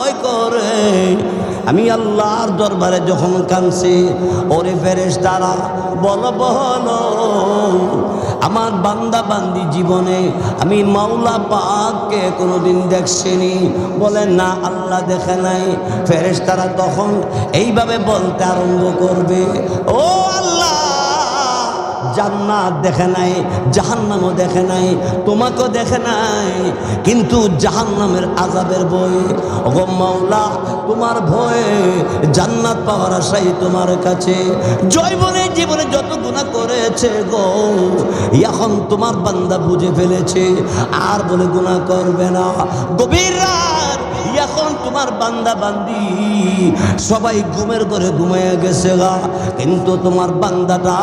করে। আমি আল্লাহর দরবারে যখন কানছি ওরে ফেরেস তারা বল বহল আমার বান্দা বান্দি জীবনে আমি মাওলা পাককে কোনোদিন দেখছিনি। বলে, না, আল্লাহ দেখে নাই। ফেরেস তারা তখন এইভাবে বলতে আরম্ভ করবে, ও আল্লাহ জান্নাত দেখে নাই, জাহান্নামও দেখে নাই, তোমাকেও দেখে নাই, কিন্তু জাহান্নামের আজাবের বই, ওগো মাওলা, তোমার ভয়ে, জান্নাত পাওয়ার আশাই তোমার কাছে, জৈবনে জীবনে যত গুণা করেছে গো, এখন তোমার বান্দা বুঝে ফেলেছে, আর বলে গুণা করবে না। গভীর রাত তোমার বান্দা বান্দি, সবাই ঘুমের করে ঘুমিয়ে গেছে গা। কিন্তু তোমার বান্দাটা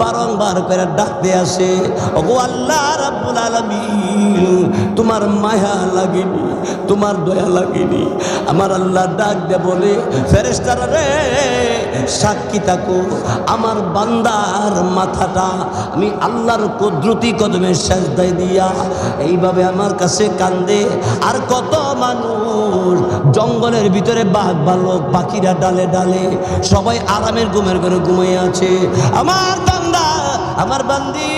বারংবার করে ডাকতে আসে, ওগো আল্লাহ রাব্বুল আলামিন, তোমার মায়া লাগেনি, তোমার দয়া লাগেনি। আমার আল্লাহ ডাক দে বলে, ফেরেশতারা রে, সাক্ষী থাকো, আমার বান্দার মাথাটা আমি আল্লাহর কুদরতি কদমে সাজদায় দিয়া, এইভাবে আমার কাছে কান্দে, আর কত মানুষ জঙ্গলের ভিতরে বাঘ বালক পাখিরা ডালে ডালে সবাই আরামের ঘুমের ঘরে ঘুমিয়ে আছে। আমার বান্দা, আমার বান্দি,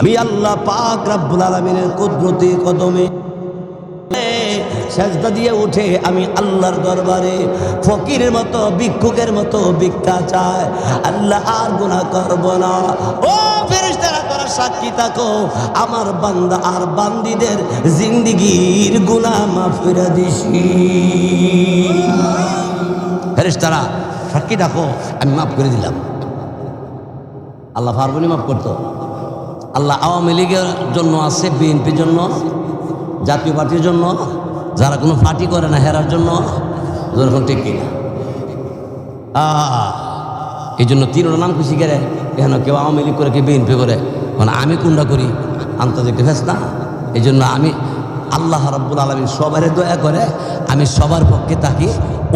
আমি আল্লাহ পাক রাব্বুল আলামিনের কুদরতি কদমে সেজদা দিয়ে উঠে আমি আল্লাহর দরবারে ফকিরের মতো, ভিক্ষুকের মতো ভিক্ষা চায় আল্লাহ আর গুনাহ করব না। ও ফেরেশতারা তোরা সাক্ষী থাকো। আমার বান্দা আর বান্দিদের জিন্দিগির গুনাহ মাফ করে দিছি। ফেরেশতারা, সাক্ষী থাকো, আমি মাফ করে দিলাম। আল্লাহ পারবনি মাফ করতো। আল্লাহ আওয়ামী লীগের জন্য আছে, বিএনপির জন্য, জাতীয় পার্টির জন্য। যারা কোনো পার্টি করে না হেরার জন্য যেরকম ঠিক কিনা? এই জন্য তিনটা নাম খুশি করে, কেন কেউ আওয়ামী লীগ করে, কেউ বিএনপি করে? মানে আমি কোনটা করি? আন্তর্জাতিক ফেস না। এই জন্য আমি আল্লাহ রব্বুল আলমী সবার দয়া করে, আমি সবার পক্ষে থাকি,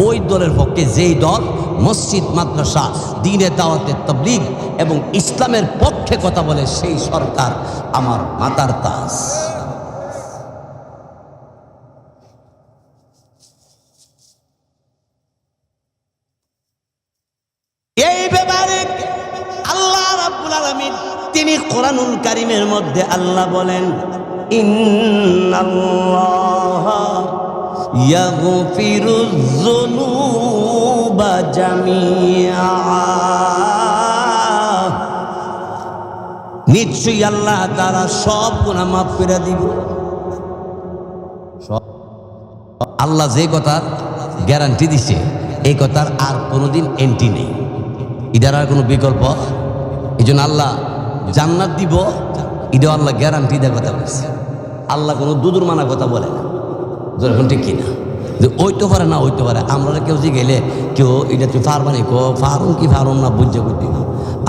ওই দলের পক্ষে যেই দল মসজিদ, মাদ্রাসা দিনে দাওয়াতের তবলিগ এবং ইসলামের পক্ষে কথা বলে, সেই সরকার আমার মাতার তাস। কোরআনুল কারীমের মধ্যে আল্লাহ বলেন নিশ্চয়ই আল্লাহ তারা সব গুনাহ মাফ করে দিব। আল্লাহ যে কথার গ্যারান্টি দিছে, এই কথার আর কোনোদিন এন্ট্রি নেই। এটার আর কোনো বিকল্প? এই আল্লাহ জান্নাত দিব এটা আল্লাহ গ্যারান্টি দেওয়ার কথা বলছে। আল্লাহ কোনো দুদুর মানা কথা বলে না। যখন ঠিক কিনা? যে ওই তো পারে না ওই তো পারে আমরা কেউ যে গেলে কেউ এটা তুই পারবানি কো, ফারুন কি ফারুন না, বুঝে বুঝি।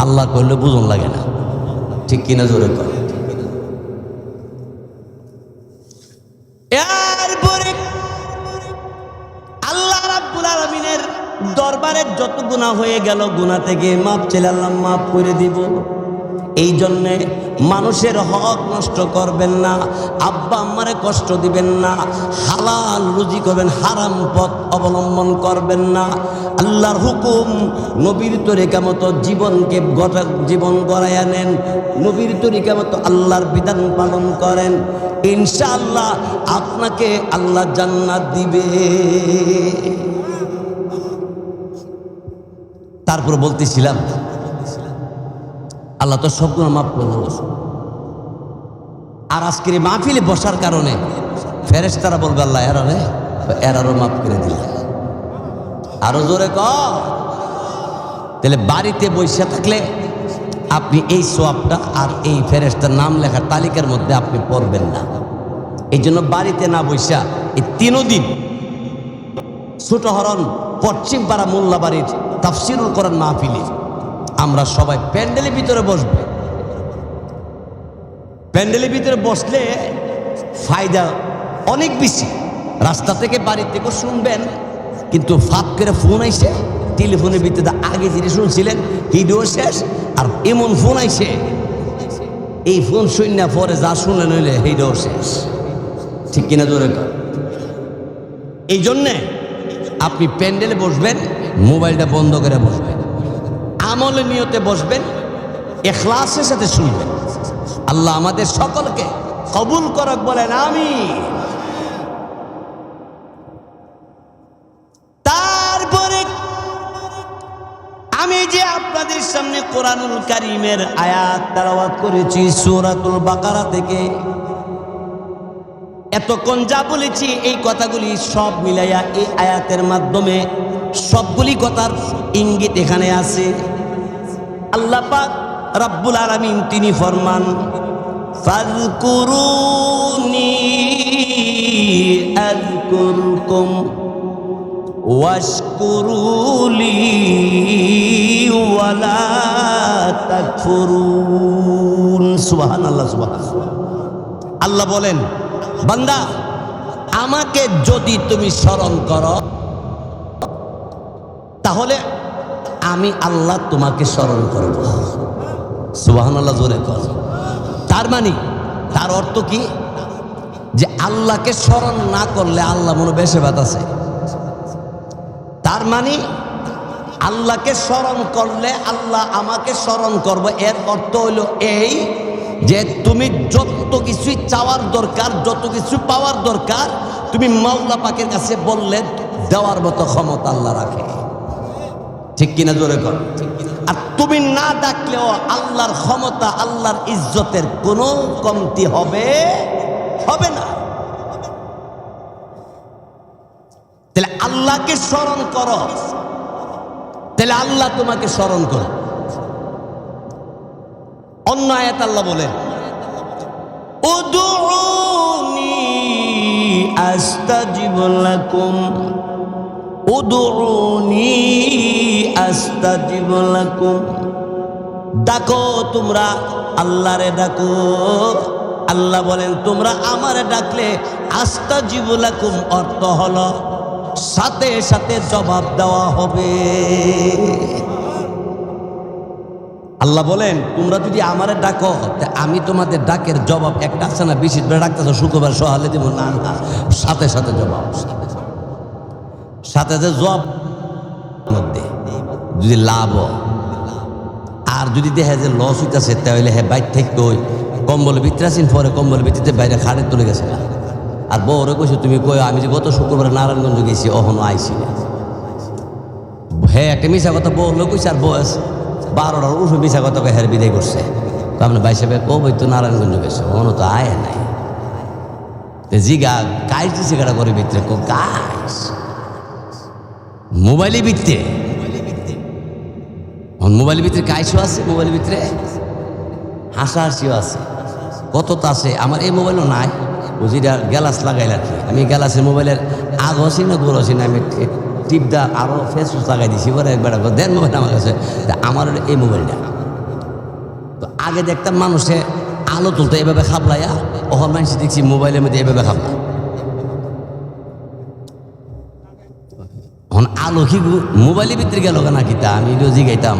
আল্লাহ করলে বুঝন লাগে না। ঠিক কিনা জোরে কর এরপরে আল্লাহ রাব্বুল আলামিনের দরবারে যত গুনাহ হয়ে গেল, গুনাহ থেকে মাপ চেলে আল্লাহ মাফ করে দিব। এই জন্যে মানুষের হক নষ্ট করবেন না, আব্বা আম্মারে কষ্ট দিবেন না, হালাল রুজি করবেন, হারাম পথ অবলম্বন করবেন না। আল্লাহর হুকুম, নবীর তরিকা মতো জীবনকে গঠা, জীবন গড়াইয়া আনেন নবীর তরিকা মতো আল্লাহর বিধান পালন করেন। ইনশাআল্লাহ আপনাকে আল্লাহ জান্নাত দিবে। তারপর বলতেছিলাম আল্লাহ তো সবগুলো মাফ করে দিল। আর আজকের মাহফিলে বসার কারণে ফেরেস তারা বলবে, আল্লাহ, এরারে, এরারও মাফ করে দিল। আরও জোরে ক। তাহলে বাড়িতে বসে থাকলে আপনি এই সোয়াবটা আর এই ফেরেস্তার নাম লেখার তালিকার মধ্যে আপনি পড়বেন না। এই জন্য বাড়িতে না বৈশা এই তিনও দিন ছোট হরণ পশ্চিম পাড়া মোল্লাবাড়ির তাফসিরুল করার মাহফিলে আমরা সবাই প্যান্ডেলের ভিতরে বসবো। প্যান্ডেলের ভিতরে বসলে ফায়দা অনেক বেশি। রাস্তা থেকে বাড়ি থেকেও শুনবেন, কিন্তু ফাঁক করে ফোন আইসে, টেলিফোনের ভিতরে আগে যিনি শুনছিলেন, ভিডিও শেষ, আর এমন ফোন আইসে, এই ফোন শূন্য পরে যা শুনলেন হইলে সেইটাও শেষ। ঠিক কিনা জোরে এই জন্যে আপনি প্যান্ডেলে বসবেন, মোবাইলটা বন্ধ করে বসবেন। আমলে নিয়তে বসবেন, এখলাসের সাথে শুনবেন। আল্লাহ আমাদের সকলকে কবুল করক বলেন আমি তারপরে আমি যে আপনাদের সামনে কোরআনুল কারিমের আয়াত তালাওয়াত করেছি, সূরাতুল বাকারা থেকে, এতক্ষণ যা বলেছি, এই কথাগুলি সব মিলাইয়া এই আয়াতের মাধ্যমে সবগুলি কথার ইঙ্গিত এখানে আছে। আল্লাহ পাক রব্বুল আলামিন তিনি ফরমান, ফাযকুরুনি আযকুরকুম ওয়াশকুরুলি ওয়ালা তাকফুরুন। সুবহানাল্লাহ সুবহানাল্লাহ। আল্লাহ বলেন, বান্দা, আমাকে যদি তুমি স্মরণ করো, তাহলে আমি আল্লাহ তোমাকে স্মরণ করব। সুবাহান আল্লাহ জোরে কর। তার মানে তার অর্থ কি? যে আল্লাহকে স্মরণ না করলে আল্লাহ মনে বেশে আছে। তার মানে আল্লাহকে স্মরণ করলে আল্লাহ আমাকে স্মরণ করব। এর অর্থ হইল এই যে তুমি যত কিছুই চাওয়ার দরকার, যত কিছু পাওয়ার দরকার, তুমি মাওলা পাকের কাছে বললে দেওয়ার মতো ক্ষমতা আল্লাহ রাখে। ঠিক কিনা জোরে কর আর তুমি না ডাকলেও আল্লাহর ক্ষমতা, আল্লাহর ইজ্জতের কোনো কমতি হবে হবে না। তাহলে আল্লাহকে স্মরণ করো। তাহলে আল্লাহ তোমাকে স্মরণ করো। অন্য আয়াত আল্লাহ বলেন উদুনি আস্তাজিব লাকুম। উদুনি আস্তাজিব ডাকো তোমরা, আল্লাহরে ডাকো। আল্লাহ বলেন, তোমরা আমারে ডাকলে আস্তা জীবলাকুম অর্থ হলো সাথে সাথে জবাব দেওয়া হবে। আল্লাহ বলেন, তোমরা যদি আমারে ডাকো আমি তোমাদের ডাকের জবাব একটা আছে না, বিশেষ ডাকতেছ শুক্রবার সহালে দেবো না না, সাথে সাথে জবাব। সাথে সাথে জবাব মধ্যে, যদি লাভ আর যদি দেখে যে লস হইতেছে, তাহলে হ্যাঁ বাইর থেকে ওই কম্বল ভিতরে আসেন পরে, কম্বল ভিতরে বাইরে খাড়ে তুলে গেছে না আর বউরে কইছো, তুমি কই আমি যে গত শুক্রবার নারায়ণগঞ্জ গেছি, অহনো আইসি না। হ্যাঁ একটা মিশা কথা বউলে কইছে, আর বয়স বারোটার উঠে মিশা কথা হের বিদায় করছে। তো আপনি ভাই সাহেব কো বই তো নারায়ণগঞ্জ গেছে, অহনো তো আয় নাই। জিগা দিছে গাড়া করে ভিতরে? কো কাইস মোবাইলে বিকতে মোবাইলের ভিতরে কাইসও আছে? মোবাইলের ভিতরে হাসা হাসিও আছে। কত তো আছে? আমার এই মোবাইলও নাই। বুঝিটা গ্যালাস লাগাইল আর কি। আমি গ্যালাসের মোবাইলের আগ হসি না গোর হসি না, আমি টিপদা আরও ফেসবুক লাগাই দিছি। পরে একবার দেন মোবাইল আমার কাছে। আমার এই মোবাইলটা। তো আগে দেখতাম মানুষে আলো তুলতো, এভাবে খাবলাইয়া। ওহর মানুষ দেখছি মোবাইলের মধ্যে এভাবে খাবলা। আলো কি মোবাইলের ভিতরে গেল কেন কিতা আমি রোজি জিগাইতাম